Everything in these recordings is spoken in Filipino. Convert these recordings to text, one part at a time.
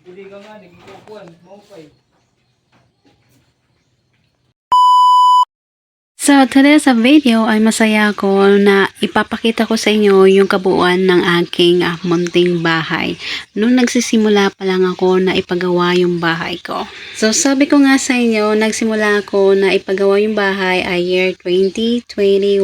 Dili ka nga, nagkukuhan, maupay. So, today sa video ay masaya ako na ipapakita ko sa inyo yung kabuuan ng aking ah, munting bahay. Nung nagsisimula pa lang ako na ipagawa yung bahay ko. So, sabi ko nga sa inyo, nagsimula ako na ipagawa yung bahay ay year 2021,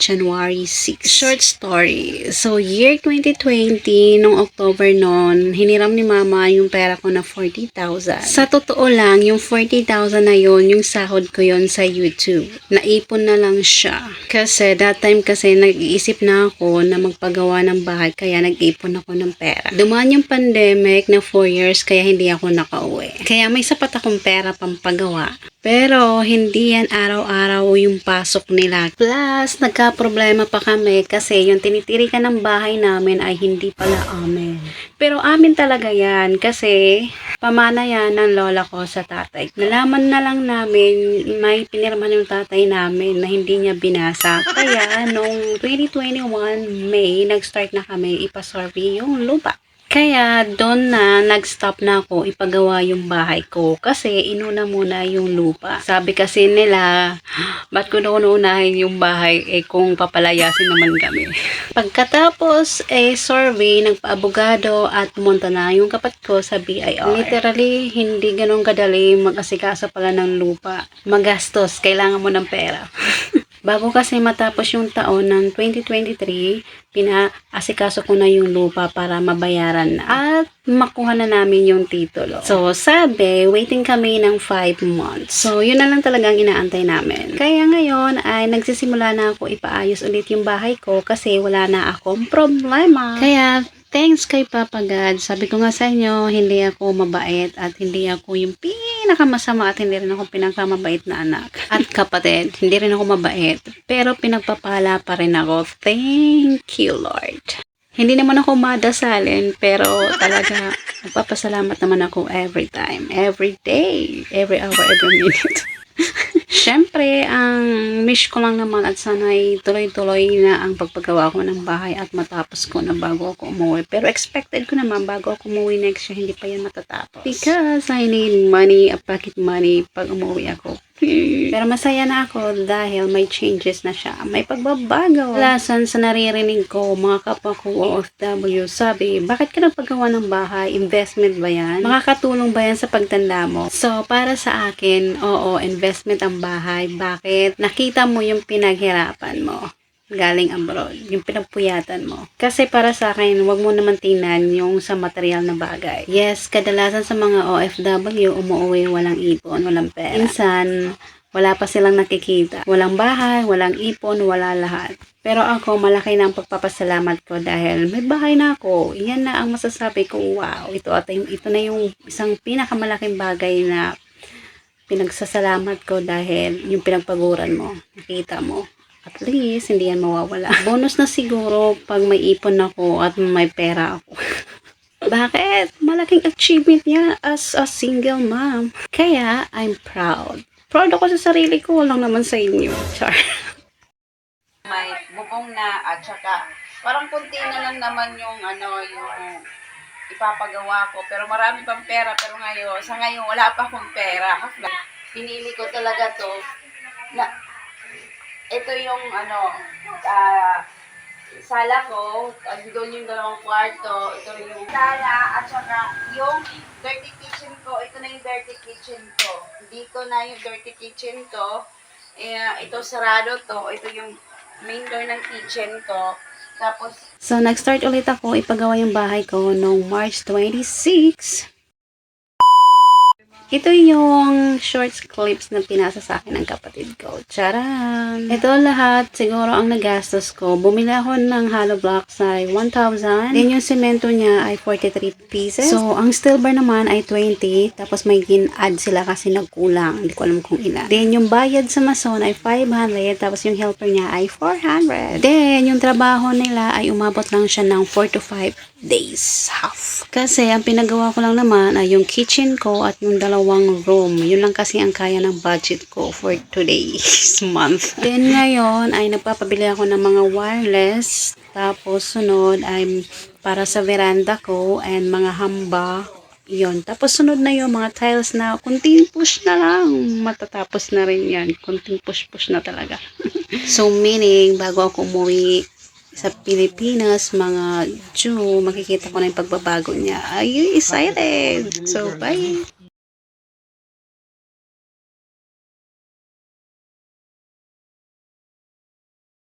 January 6. Short story. So, year 2020, nung October noon, hiniram ni mama yung pera ko na 40,000. Sa totoo lang, yung 40,000 na yon yung sahod ko yon sa YouTube. Naipon na lang siya. Kasi that time kasi nag-iisip na ako na magpagawa ng bahay kaya nag-ipon ako ng pera. Dumaan yung pandemic na 4 years kaya hindi ako nakauwi. Kaya may sapat akong pera pampagawa. Pero hindi yan araw-araw yung pasok nila. Plus, nagka-problema pa kami kasi yung tinitirikan ng bahay namin ay hindi pala amin. Pero amin talaga yan kasi pamana yan ng lola ko sa tatay. Nalaman na lang namin may pinirman yung tatay namin na hindi niya binasa. Kaya nung 2021 May, nag-start na kami ipasurvey yung lupa. Kaya doon na nag-stop na ako ipagawa yung bahay ko kasi inuna muna yung lupa. Sabi kasi nila, ba't ko noon yung bahay eh kung papalayasin naman kami. Pagkatapos eh survey, nagpaabogado at pumunta na yung kapat ko sa BIR. Literally, hindi ganun kadali mag-asikaso pala ng lupa. Magastos, kailangan mo ng pera. Bago kasi matapos yung taon ng 2023, pinaasikaso ko na yung lupa para mabayaran at makuha na namin yung titulo. So, sabi, waiting kami ng 5 months. So, yun na lang talagang inaantay namin. Kaya ngayon ay nagsisimula na ako ipaayos ulit yung bahay ko kasi wala na akong problema. Kaya, Thanks kay Papa God. Sabi ko nga sa inyo, hindi ako mabait at hindi ako yung pinakamasama at hindi rin ako pinakamabait na anak. At kapatid, hindi rin ako mabait. Pero pinagpapala pa rin ako. Thank you, Lord. Hindi naman ako madasalin, pero talaga nagpapasalamat naman ako every time, every day, every hour, every minute. Siyempre, ang wish ko lang naman at sana'y tuloy-tuloy na ang pagpagawa ko ng bahay at matapos ko na bago ako umuwi. Pero expected ko naman bago ako umuwi next year, hindi pa yan matatapos. Because I need money, a pocket money, pag umuwi ako. Pero masaya na ako dahil may changes na siya. May pagbabago. Lasan sa naririnig ko, mga kapwa ko OFW, sabi, bakit ka nagpagawa ng bahay? Investment ba yan? Makakatulong ba yan sa pagtanda mo? So, para sa akin, oo, investment ang bahay. Bakit? Nakita mo yung pinaghirapan mo galing abroad, yung pinagpuyatan mo. Kasi para sa akin, wag mo naman tingnan yung sa material na bagay. Yes, kadalasan sa mga OFW, umuwi walang ipon, walang pera. Minsan, wala pa silang nakikita. Walang bahay, walang ipon, wala lahat. Pero ako, malaki na ang pagpapasalamat ko dahil may bahay na ako. Yan na ang masasabi ko, wow, ito, at ito na yung isang pinakamalaking bagay na pinagsasalamat ko dahil yung pinagpaguran mo, nakita mo. At least, hindi yan mawawala. Bonus na siguro pag may ipon ako at may pera ako. Bakit? Malaking achievement niya as a single mom. Kaya, I'm proud. Proud ako sa sarili ko, walang naman sa inyo. Char. may bubong na at saka parang kunti na lang naman yung ano yung ipapagawa ko pero marami pang pera pero ngayon sa ngayon wala pa akong pera pinili ko talaga to na ito yung ano ah sala ko. Doon yung dalawang kwarto. Ito rin yung sala. At saka yung dirty kitchen ko. Ito na yung dirty kitchen ko. Dito na yung dirty kitchen ko. Eh, ito sarado to. Ito yung main door ng kitchen ko. Tapos, So, nag-start ulit ako ipagawa yung bahay ko noong March 26. Ito yung short clips na pinasa sa akin ng kapatid ko. Charan! Ito lahat, siguro ang nagastos ko. Bumili ako ng hollow blocks ay 1,000. Then yung semento niya ay 43 pieces. So, ang steel bar naman ay 20. Tapos may gin-add sila kasi nagkulang. Hindi ko alam kung ilan. Then yung bayad sa mason ay 500. Tapos yung helper niya ay 400. Then yung trabaho nila ay umabot lang siya ng 4 to 5 days half. Kasi ang pinagawa ko lang naman ay yung kitchen ko at yung dalawang room. Yun lang kasi ang kaya ng budget ko for today's month. Then ngayon ay nagpapabili ako ng mga wireless. Tapos sunod ay para sa veranda ko and mga hamba Yon. Tapos sunod na yung mga tiles na kunting push na lang. Matatapos na rin yan. Kunting push-push na talaga. so meaning, bago ako umuwi sa Pilipinas, mga Jew, makikita ko na yung pagbabago niya. Are you excited? So, bye!